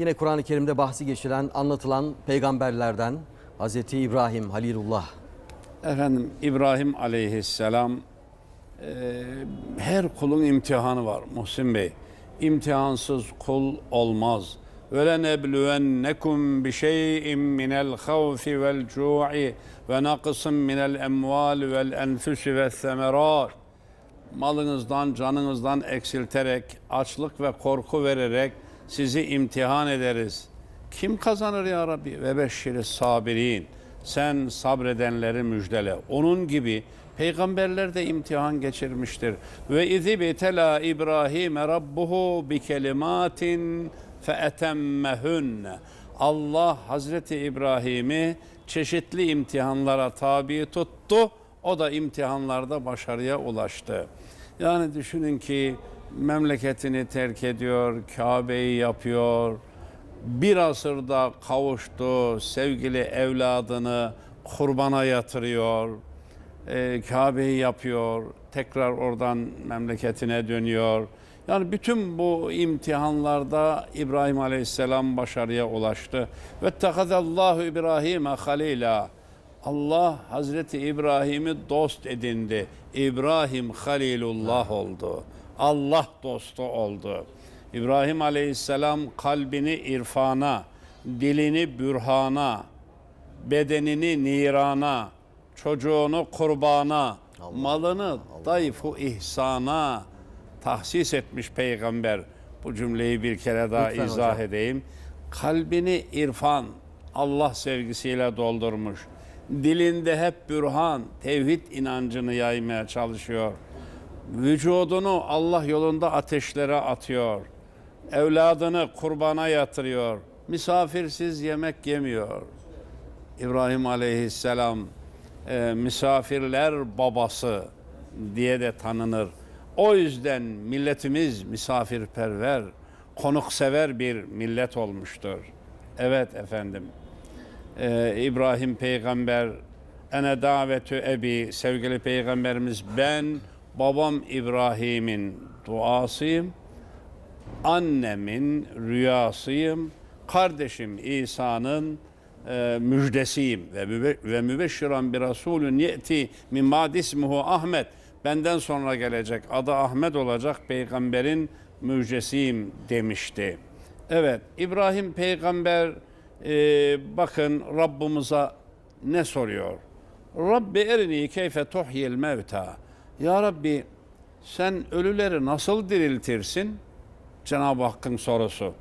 Yine Kur'an-ı Kerim'de bahsi geçilen, anlatılan peygamberlerden Hazreti İbrahim Halilullah. Efendim İbrahim aleyhisselam e, her kulun imtihanı var Muhsin Bey. İmtihansız kul olmaz. Ve lenebluvennekum bi şey'in minel havfi vel cu'i ve naqsın minel emval vel enfusi ve semerat. Malınızdan, canınızdan eksilterek, açlık ve korku vererek sizi imtihan ederiz. Kim kazanır ya Rabbi? Ve beşşiri sabirin. Sen sabredenleri müjdele. Onun gibi peygamberler de imtihan geçirmiştir. Ve izi bitela İbrahim rabbuhu bi kelimatin fe. Allah Hazreti İbrahim'i çeşitli imtihanlara tabi tuttu. O da imtihanlarda başarıya ulaştı. Yani düşünün ki memleketini terk ediyor, Kabe'yi yapıyor, bir asırda kavuştu, sevgili evladını kurbana yatırıyor, e, Kabe'yi yapıyor, tekrar oradan memleketine dönüyor. Yani bütün bu imtihanlarda İbrahim Aleyhisselam başarıya ulaştı. Ve tekadallahu İbrahim'e halila. Allah Hazreti İbrahim'i dost edindi. İbrahim Halilullah oldu. Allah dostu oldu. İbrahim Aleyhisselam kalbini irfana, dilini bürhana, bedenini nirana, çocuğunu kurbana, malını dayfu ihsana tahsis etmiş peygamber. Bu cümleyi bir kere daha Lütfen izah hocam. edeyim. Kalbini irfan, Allah sevgisiyle doldurmuş. Dilinde hep bürhan, tevhid inancını yaymaya çalışıyor. Vücudunu Allah yolunda ateşlere atıyor. Evladını kurbana yatırıyor. Misafirsiz yemek yemiyor. İbrahim Aleyhisselam e, misafirler babası diye de tanınır. O yüzden milletimiz misafirperver, konuksever bir millet olmuştur. Evet efendim. Ee, İbrahim peygamber ene davetü ebi sevgili peygamberimiz ben babam İbrahim'in duasıyım annemin rüyasıyım kardeşim İsa'nın e, müjdesiyim ve mübe, ve mübeşşiran bir rasulün yeti min ba'd ismuhu Ahmet benden sonra gelecek adı Ahmet olacak peygamberin müjdesiyim demişti. Evet İbrahim peygamber e, bakın Rabbimize ne soruyor? Rabbi erini keyfe tuhyil mevta. Ya Rabbi sen ölüleri nasıl diriltirsin? Cenab-ı Hakk'ın sorusu.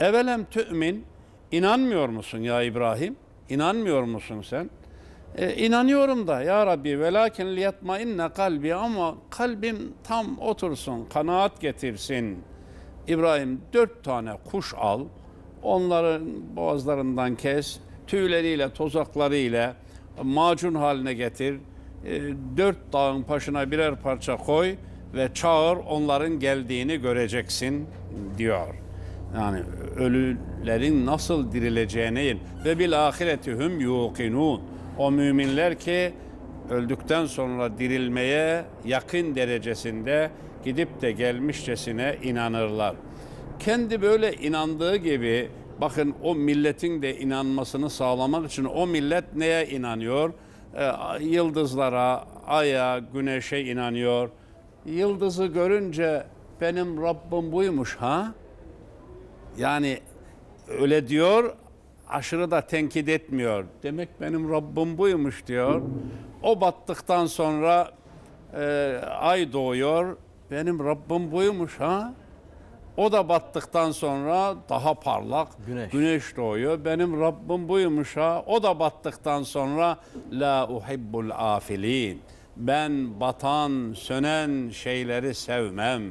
Evelem tü'min inanmıyor musun ya İbrahim? İnanmıyor musun sen? E, inanıyorum da ya Rabbi velakin liyatma inne kalbi ama kalbim tam otursun, kanaat getirsin. İbrahim dört tane kuş al, onların boğazlarından kes, tüyleriyle, tozaklarıyla macun haline getir. E, dört dağın başına birer parça koy ve çağır onların geldiğini göreceksin diyor. Yani ölülerin nasıl dirileceğini ve bil ahireti hum yuqinun. O müminler ki öldükten sonra dirilmeye yakın derecesinde gidip de gelmişçesine inanırlar. Kendi böyle inandığı gibi bakın o milletin de inanmasını sağlamak için o millet neye inanıyor? Ee, yıldızlara, aya, güneşe inanıyor. Yıldızı görünce benim Rabbim buymuş ha? Yani öyle diyor, aşırı da tenkit etmiyor. Demek benim Rabbim buymuş diyor. O battıktan sonra e, ay doğuyor. Benim Rabbim buymuş ha? O da battıktan sonra daha parlak Güneş. güneş doğuyor. Benim Rabbim buymuş ha. O da battıktan sonra la uhibbul afilin. Ben batan, sönen şeyleri sevmem.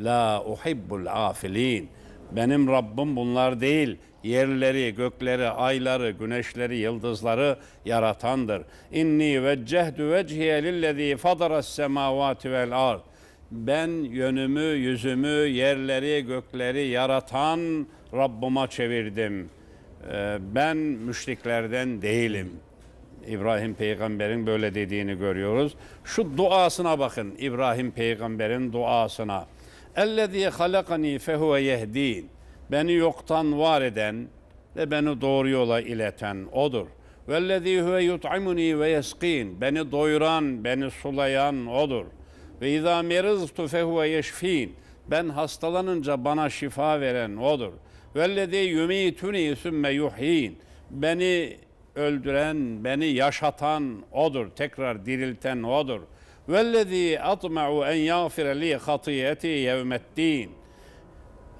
La uhibbul afilin. Benim Rabbim bunlar değil. Yerleri, gökleri, ayları, güneşleri, yıldızları yaratandır. İnni veccehtu vecihiye lillezî fadaras semavati vel ard. Ben yönümü, yüzümü, yerleri, gökleri yaratan Rabbıma çevirdim. Ee, Ben müşriklerden değilim. İbrahim peygamberin böyle dediğini görüyoruz. Şu duasına bakın İbrahim peygamberin duasına. Ellezî halakani fehuve yehdîn. Beni yoktan var eden ve beni doğru yola ileten O'dur. Vellezî huve yut'imuni ve yeskin. Beni doyuran, beni sulayan O'dur. Ve izâ meriztu fehuve yeşfîn. Ben hastalanınca bana şifa veren O'dur. Vellezî yumituni sümme yuhyin. Beni öldüren, beni yaşatan O'dur. Tekrar dirilten O'dur. Vellezî atma'u en yağfire li hatiyeti yevmeddin.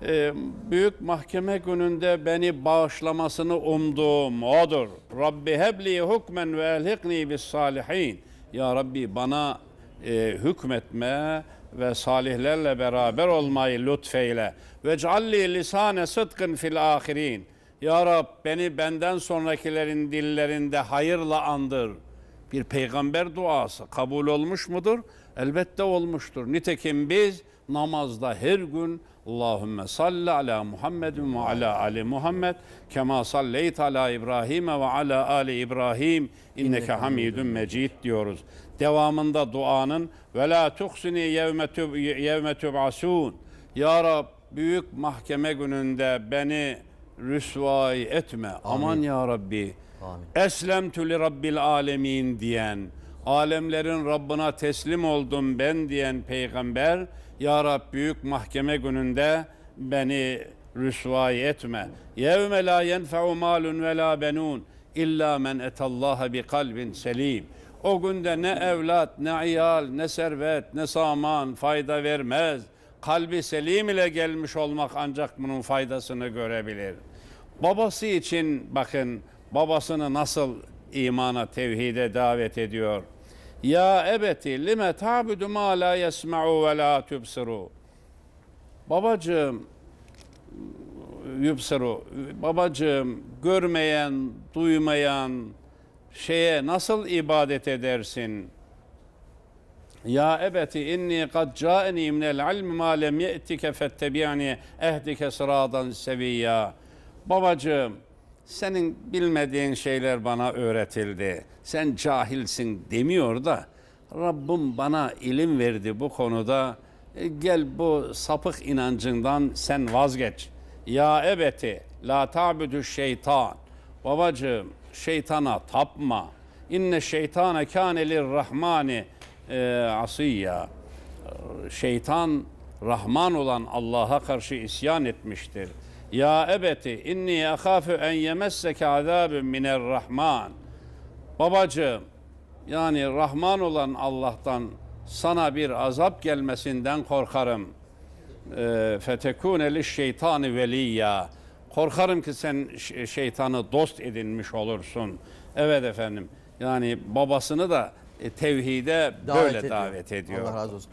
Ee, büyük mahkeme gününde beni bağışlamasını umduğum O'dur. Rabbi hebli hukmen ve elhikni bis salihin. Ya Rabbi bana e, hükmetme ve salihlerle beraber olmayı lütfeyle. Ve cealli lisane sıdkın fil ahirin. Ya Rab beni benden sonrakilerin dillerinde hayırla andır. Bir peygamber duası kabul olmuş mudur? Elbette olmuştur. Nitekim biz namazda her gün Allahümme salli ala Muhammedin ve ala ali Muhammed kema salleyt ala İbrahim ve ala ali İbrahim inneke hamidun mecid diyoruz. Devamında duanın ve la tuhsini yevme tub'asun. Ya Rab büyük mahkeme gününde beni rüsvay etme. Aman ya Rabbi. Amin. Eslemtü li rabbil alemin diyen, alemlerin Rabbına teslim oldum ben diyen peygamber, Ya Rab büyük mahkeme gününde beni rüsvay etme. Yevme la yenfe'u malun ve la benun illa men etallaha bi kalbin selim. O günde ne evlat, ne iyal, ne servet, ne saman fayda vermez. Kalbi selim ile gelmiş olmak ancak bunun faydasını görebilir. Babası için bakın babasını nasıl imana, tevhide davet ediyor. Ya ebeti lime ta'budu ma la yesma'u ve la tubsiru. Babacığım yubsiru. Babacığım görmeyen, duymayan şeye nasıl ibadet edersin? Ya ebeti inni kad ca'eni minel ilmi ma lem ye'tike fettebi'ni ehdike sıradan seviyya. Babacığım senin bilmediğin şeyler bana öğretildi. Sen cahilsin demiyor da Rabbim bana ilim verdi bu konuda. E, Gel bu sapık inancından sen vazgeç. Ya ebeti la ta'budu şeytan. Babacığım şeytana tapma. İnne şeytane kâne lirrahmani e, asiyya. Şeytan Rahman olan Allah'a karşı isyan etmiştir. Ya ebeti inni ahafu en yemesseke azabun miner rahman. Babacığım yani Rahman olan Allah'tan sana bir azap gelmesinden korkarım. E, Fetekune li şeytani veliyya. Korkarım ki sen şeytanı dost edinmiş olursun. Evet efendim. Yani babasını da e, tevhide böyle ediyor. davet ediyor. Allah razı olsun.